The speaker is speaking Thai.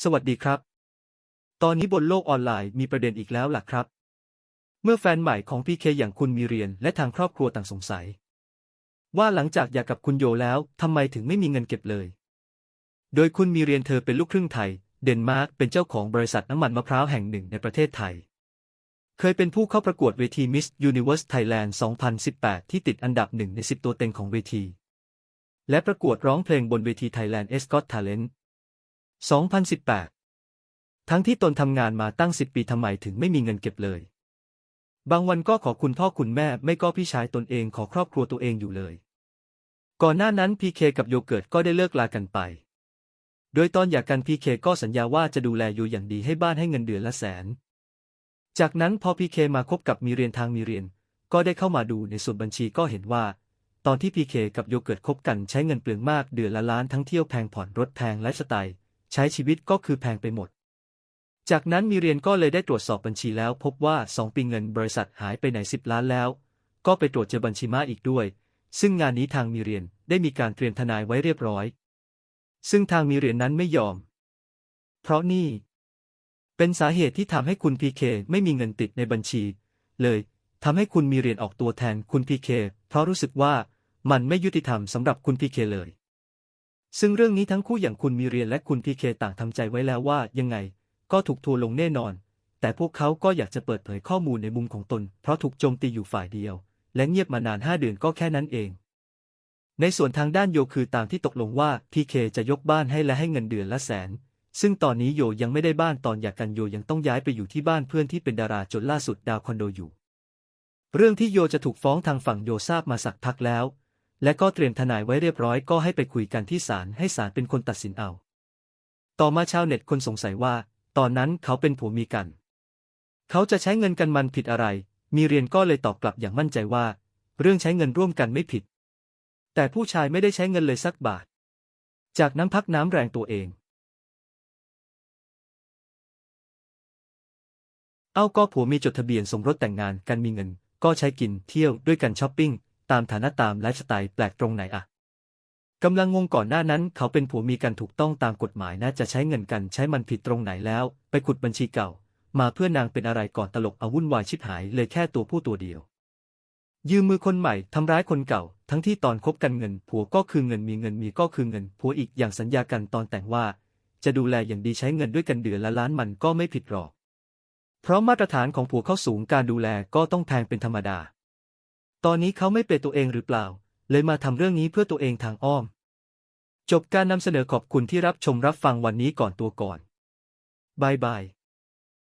สวัสดีครับ ตอนนี้บนโลกออนไลน์มีประเด็นอีกแล้วล่ะครับ เมื่อแฟนใหม่ของพีเคอย่างคุณมีเรียนและทางครอบครัวต่างสงสัย ว่าหลังจากหย่ากับคุณโยแล้วทำไมถึงไม่มีเงินเก็บเลย โดยคุณมีเรียนเธอเป็นลูกครึ่งไทย เดนมาร์กเป็นเจ้าของบริษัทน้ำมันมะพร้าวแห่งหนึ่งในประเทศไทย เคยเป็นผู้เข้าประกวดเวที Miss Universe Thailand 2018 ที่ติดอันดับหนึ่งใน 10 ตัวเต็งของเวที และประกวดร้องเพลงบนเวที Thailand e s c o t Talent 2018 ทั้งที่ตนทำงานมาตั้ง10ปีทำไมถึงไม่มีเงินเก็บเลย บางวันก็ขอคุณพ่อคุณแม่ไม่ก็พี่ชายตนเองขอครอบครัวตัวเองอยู่เลย ก่อนหน้านั้นพีเคกับโยเกิร์ตก็ได้เลิกลากันไป โดยตอนหย่ากันพีเคก็สัญญาว่าจะดูแลโยอย่างดีให้บ้านให้เงินเดือนละแสน จากนั้นพอพีเคมาคบกับมีเรียนทางมีเรียน ก็ได้เข้ามาดูในส่วนบัญชีก็เห็นว่าตอนที่พีเคกับโยเกิร์ตคบกันใช้เงินเปลืองมากเดือนละล้านทั้งเที่ยวแพงผ่อนรถแพงและสไตล์ ใช้ชีวิตก็คือแพงไปหมด จากนั้นมีเรียนก็เลยได้ตรวจสอบบัญชีแล้ว พบว่าสองปีเงินบริษัทหายไปไหนสิบล้านแล้ว ก็ไปตรวจเจอบัญชีม้าอีกด้วย ซึ่งงานนี้ทางมีเรียนได้มีการเตรียมทนายไว้เรียบร้อย ซึ่งทางมีเรียนนั้นไม่ยอม เพราะนี่ เป็นสาเหตุที่ทำให้คุณพีเคไม่มีเงินติดในบัญชี เลยทำให้คุณมีเรียนออกตัวแทนคุณพีเคเพราะรู้สึกว่ามันไม่ยุติธรรมสำหรับคุณพีเคเลย ซึ่งเรื่องนี้ทั้งคู่อย่างคุณมีเรียนและคุณพีเคต่างทำใจไว้แล้วว่ายังไง ก็ถูกทัวลงแน่นอน แต่พวกเขาก็อยากจะเปิดเผยข้อมูลในมุมของตน เพราะถูกโจมตีอยู่ฝ่ายเดียว และเงียบมานานห้าเดือนก็แค่นั้นเอง ในส่วนทางด้านโยคือตามที่ตกลงว่าพีเคจะยกบ้านให้และให้เงินเดือนละแสน ซึ่งตอนนี้โยยังไม่ได้บ้านตอนหย่ากันโยยังต้องย้ายไปอยู่ที่บ้านเพื่อนที่เป็นดาราจนล่าสุดดาวคอนโดอยู่ เรื่องที่โยจะถูกฟ้องทางฝั่งโยทราบมาสักพักแล้ว และก็เตรียมทนายไว้เรียบร้อยก็ให้ไปคุยกันที่ศาลให้ศาลเป็นคนตัดสินเอา ต่อมาชาวเน็ตคนสงสัยว่า ตอนนั้นเขาเป็นผัวเมียกัน เขาจะใช้เงินกันมันผิดอะไร มีเรียนก็เลยตอบกลับอย่างมั่นใจว่า เรื่องใช้เงินร่วมกันไม่ผิด แต่ผู้ชายไม่ได้ใช้เงินเลยสักบาท จากน้ำพักน้ำแรงตัวเอง เอาก็ผัวมีจดทะเบียนสมรสแต่งงานกันมีเงิน ก็ใช้กินเที่ยวด้วยกันช้อปปิ้ง ตามฐานะตามไลฟ์สไตล์แปลกตรงไหนอะกำลังงงก่อนหน้านั้น เขาเป็นผัวมีกันถูกต้องตามกฎหมายนะจะใช้เงินกันใช้มันผิดตรงไหนแล้ว ไปขุดบัญชีเก่า มาเพื่อนางเป็นอะไรก่อนตลกเอาวุ่นวายชิบหายเลยแค่ตัวผู้ตัวเดียว ยืมมือคนใหม่ทำร้ายคนเก่า ทั้งที่ตอนคบกันเงิน ผัวก็คือเงินมีเงินมีก็คือเงินผัวอีกอย่างสัญญากันตอนแต่งว่า จะดูแลอย่างดีใช้เงินด้วยกันเดือนละล้านมันก็ไม่ผิดหรอก เพราะมาตรฐานของผัวเขาสูงการดูแลก็ต้องแพงเป็นธรรมดา ตอนนี้เขาไม่เป็นตัวเองหรือเปล่า เลยมาทำเรื่องนี้เพื่อตัวเองทางอ้อม จบการนำเสนอขอบคุณที่รับชมรับฟังวันนี้ก่อนตัวก่อนบายบาย